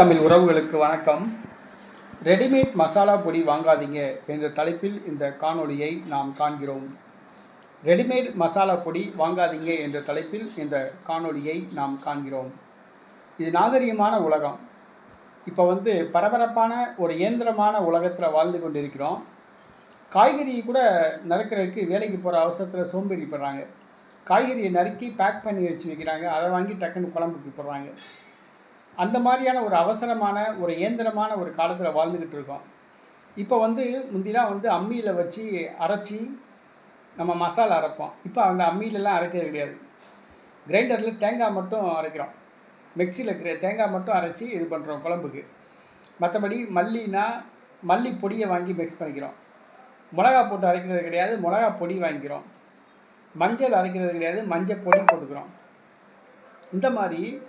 தமிழ் உறவுகளுக்கு வணக்கம். ரெடிமேட் மசாலா பொடி வாங்காதீங்க என்ற தலைப்பில் இந்த காணொளியை நாம் காண்கிறோம். ரெடிமேட் மசாலா பொடி வாங்காதீங்க என்ற தலைப்பில் இந்த காணொளியை நாம் காண்கிறோம். இது நாகரிகமான உலகம். இப்போ வந்து பரபரப்பான ஒரு இயந்திரமான உலகத்தில் வாழ்ந்து கொண்டிருக்கிறோம். காய்கறி கூட நறுக்கிறதுக்கு வேலைக்கு போகிற அவசரத்தில் சோம்பேறிப்படுறாங்க. காய்கறியை நறுக்கி பேக் பண்ணி வச்சு வைக்கிறாங்க. அதை வாங்கி டக்குன்னு குழம்புக்கு போடுறாங்க. அந்த மாதிரியான ஒரு அவசரமான ஒரு இயந்திரமான ஒரு காலத்தில் வாழ்ந்துக்கிட்டு இருக்கோம். இப்போ வந்து முந்திலாம் வந்து அம்மியில் வச்சு அரைச்சி நம்ம மசாலா அரைப்போம். இப்போ அந்த அம்மியிலலாம் அரைக்கிறது கிடையாது. கிரைண்டரில் தேங்காய் மட்டும் அரைக்கிறோம். மிக்சியில் இருக்கிற தேங்காய் மட்டும் அரைச்சி இது பண்ணுறோம் குழம்புக்கு. மற்றபடி மல்லினா மல்லி பொடியை வாங்கி மிக்ஸ் பண்ணிக்கிறோம். மிளகா போட்டு அரைக்கிறது கிடையாது மிளகா பொடி வாங்கிக்கிறோம். மஞ்சள் அரைக்கிறது கிடையாது மஞ்சள் பொடி போட்டுக்கிறோம். இந்த மாதிரி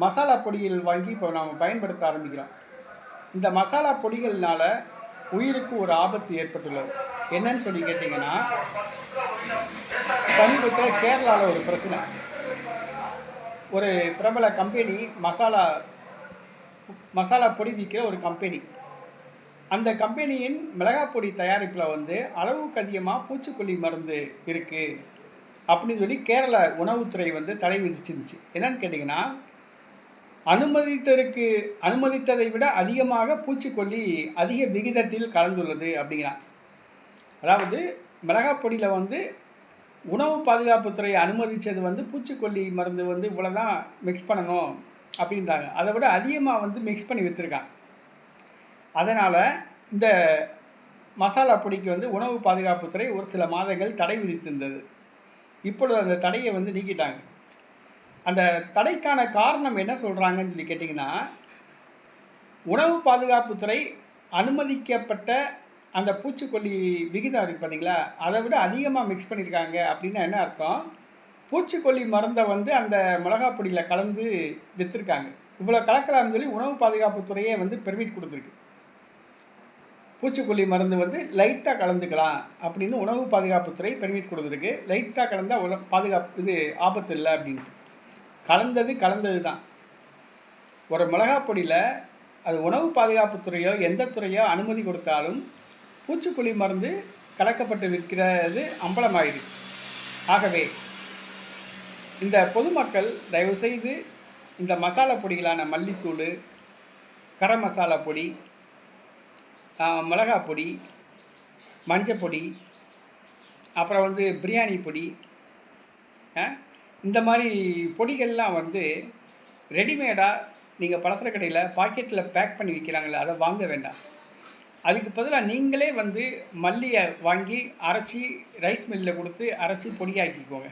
மசாலா பொடிகள் வாங்கி இப்போ நாம் பயன்படுத்த ஆரம்பிக்கிறோம். இந்த மசாலா பொடிகள்னால உயிருக்கு ஒரு ஆபத்து ஏற்பட்டுள்ளது. என்னன்னு சொல்லி கேட்டிங்கன்னா சமீபத்தில் கேரளாவில் ஒரு பிரச்சனை. ஒரு பிரபல கம்பெனி மசாலா மசாலா பொடி விற்கிற ஒரு கம்பெனி. அந்த கம்பெனியின் மிளகாய் பொடி தயாரிப்பில் வந்து அளவுக்கு அதிகமாக பூச்சிக்கொல்லி மருந்து இருக்குது அப்படின்னு சொல்லி கேரள உணவுத்துறை வந்து தடை விதிச்சிருந்துச்சு. என்னன்னு கேட்டிங்கன்னா அனுமதித்ததற்கு அனுமதித்ததை விட அதிகமாக பூச்சிக்கொல்லி அதிக விகிதத்தில் கலந்துள்ளது அப்படிங்கிறான். அதாவது மிளகாப்பொடியில் வந்து உணவு பாதுகாப்புத்துறை அனுமதித்தது வந்து பூச்சிக்கொல்லி மருந்து வந்து இவ்வளோ தான் மிக்ஸ் பண்ணணும் அப்படின்றாங்க. அதை விட அதிகமாக வந்து மிக்ஸ் பண்ணி விற்றுருக்கான் அதனால் இந்த மசாலா பொடிக்கு வந்து உணவு பாதுகாப்புத்துறை ஒரு சில மாதங்கள் தடை விதித்திருந்தது. இப்பொழுது அந்த தடையை வந்து நீக்கிட்டாங்க. அந்த தடைக்கான காரணம் என்ன சொல்கிறாங்கன்னு சொல்லி கேட்டிங்கன்னா உணவு பாதுகாப்புத்துறை அனுமதிக்கப்பட்ட அந்த பூச்சிக்கொல்லி விகிதம் இருக்குது பார்த்தீங்களா அதை விட அதிகமாக மிக்ஸ் பண்ணியிருக்காங்க அப்படின்னா என்ன அர்த்தம்? பூச்சிக்கொல்லி மருந்தை வந்து அந்த மிளகா பொடியில் கலந்து விற்றுருக்காங்க இவ்வளோ கலக்கலாம்னு சொல்லி உணவு பாதுகாப்புத்துறையே வந்து பெர்மிட் கொடுத்துருக்கு. பூச்சிக்கொல்லி மருந்து வந்து லைட்டாக கலந்துக்கலாம் அப்படின்னு உணவு பாதுகாப்புத்துறை பெர்மிட் கொடுத்துருக்கு. லைட்டாக கலந்தால் உல பாதுகாப்பு இது ஆபத்து இல்லை அப்படின்ட்டு. கலந்தது கலந்தது தான் ஒரு மிளகாப் பொடியில் அது உணவு பாதுகாப்புத்துறையோ எந்த துறையோ அனுமதி கொடுத்தாலும் பூச்சிக்கொல்லி மருந்து கலக்கப்பட்டு விற்கிறது அம்பலமாயிடுது ஆகவே இந்த பொதுமக்கள் தயவுசெய்து இந்த மசாலா பொடிகளான மல்லித்தூள் கரம் மசாலா பொடி மிளகாய் பொடி மஞ்சள் பொடி அப்புறம் வந்து பிரியாணி பொடி இந்த மாதிரி பொடிகள்லாம் வந்து ரெடிமேடாக நீங்கள் பலசர கடையில் பாக்கெட்டில் பேக் பண்ணி விற்கிறாங்களே அதை வாங்க வேண்டாம். அதுக்கு பதிலாக நீங்களே வந்து மல்லியை வாங்கி அரைச்சி ரைஸ் மில்லில் கொடுத்து அரைச்சி பொடியாக்கிக்கோங்க.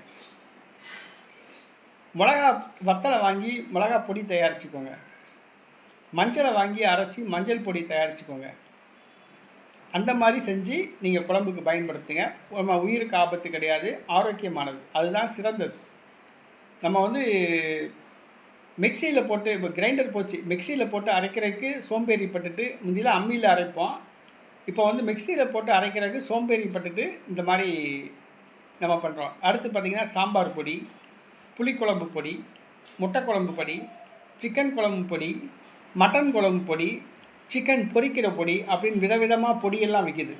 மிளகா வத்தலை வாங்கி மிளகா பொடி தயாரிச்சுக்கோங்க. மஞ்சளை வாங்கி அரைச்சி மஞ்சள் பொடி தயாரிச்சுக்கோங்க. அந்த மாதிரி செஞ்சு நீங்கள் குழம்புக்கு பயன்படுத்துங்க. நம்ம உயிருக்கு ஆபத்து கிடையாது ஆரோக்கியமானது. அதுதான் சிறந்தது. நம்ம வந்து மிக்சியில் போட்டு இப்போ கிரைண்டர் போச்சு. மிக்சியில் போட்டு அரைக்கிறதுக்கு சோம்பேறிப்பட்டுட்டு முந்தியில் அம்மியில் அரைப்போம். இப்போ வந்து மிக்சியில் போட்டு அரைக்கிறதுக்கு சோம்பேறி பட்டுட்டு இந்த மாதிரி நம்ம பண்ணுறோம் அடுத்து பார்த்திங்கன்னா சாம்பார் பொடி புளிக்குழம்பு பொடி முட்டை குழம்பு பொடி சிக்கன் குழம்பு பொடி மட்டன் குழம்பு பொடி சிக்கன் பொரிக்கிற பொடி அப்படின்னு விதவிதமாக பொடியெல்லாம் விற்கிது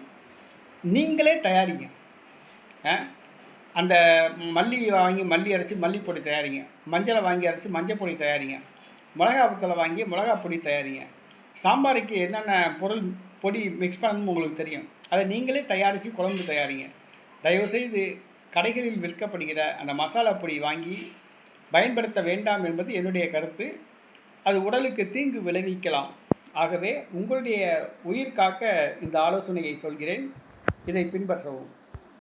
நீங்களே தயாரிங்க. அந்த மல்லி வாங்கி மல்லி அரைச்சி மல்லிப்பொடி தயாரிங்க. மஞ்சளை வாங்கி அரைச்சி மஞ்சள் பொடி தயாரிங்க. மிளகா வத்தலை வாங்கி மிளகா பொடி தயாரிங்க. சாம்பாருக்கு என்னென்ன பொருள் பொடி மிக்ஸ் பண்ணணும் உங்களுக்கு தெரியும். அதை நீங்களே தயாரித்து குழம்பு தயாரிங்க. தயவுசெய்து கடைகளில் விற்கப்படுகிற அந்த மசாலா பொடி வாங்கி பயன்படுத்த வேண்டாம் என்பது என்னுடைய கருத்து. அது உடலுக்கு தீங்கு விளைவிக்கலாம். ஆகவே உங்களுடைய உயிர் காக்க இந்த ஆலோசனையை சொல்கிறேன். இதை பின்பற்றவும்.